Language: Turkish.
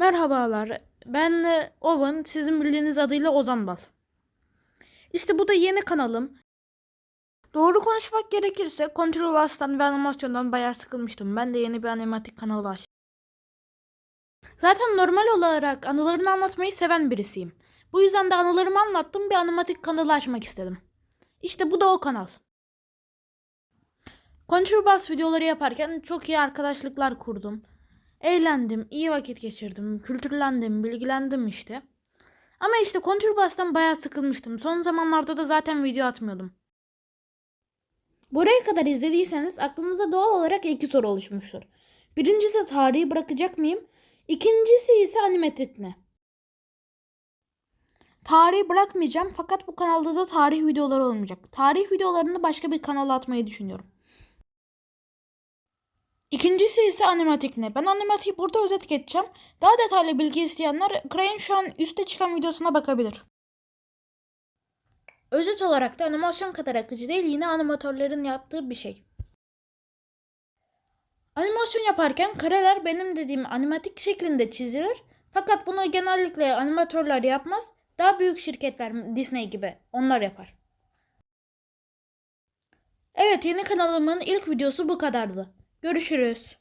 Merhabalar. Ben e, Owen, sizin bildiğiniz adıyla Ozan Bal. İşte bu da yeni kanalım. Doğru konuşmak gerekirse Control Bass'tan ve animasyondan bayağı sıkılmıştım. Ben de yeni bir animatik kanalı açtım. Zaten normal olarak anılarını anlatmayı seven birisiyim. Bu yüzden de anılarımı anlattım bir animatik kanalı açmak istedim. İşte bu da o kanal. Control Bass videoları yaparken çok iyi arkadaşlıklar kurdum. Eğlendim, iyi vakit geçirdim, kültürlendim, bilgilendim işte. Ama işte Conturbas'tan bayağı sıkılmıştım. Son zamanlarda da zaten video atmıyordum. Buraya kadar izlediyseniz aklınızda doğal olarak iki soru oluşmuştur. Birincisi tarihi bırakacak mıyım? İkincisi ise animatrik mi? Tarihi bırakmayacağım fakat bu kanalda da tarih videoları olmayacak. Tarih videolarını başka bir kanala atmayı düşünüyorum. İkincisi ise animatik ne? Ben animatiği burada özet geçeceğim. Daha detaylı bilgi isteyenler Cray'ın şu an üstte çıkan videosuna bakabilir. Özet olarak da animasyon kadar akıcı değil yine animatörlerin yaptığı bir şey. Animasyon yaparken kareler benim dediğim animatik şeklinde çizilir. Fakat bunu genellikle animatörler yapmaz. Daha büyük şirketler Disney gibi onlar yapar. Evet yeni kanalımın ilk videosu bu kadardı. Görüşürüz.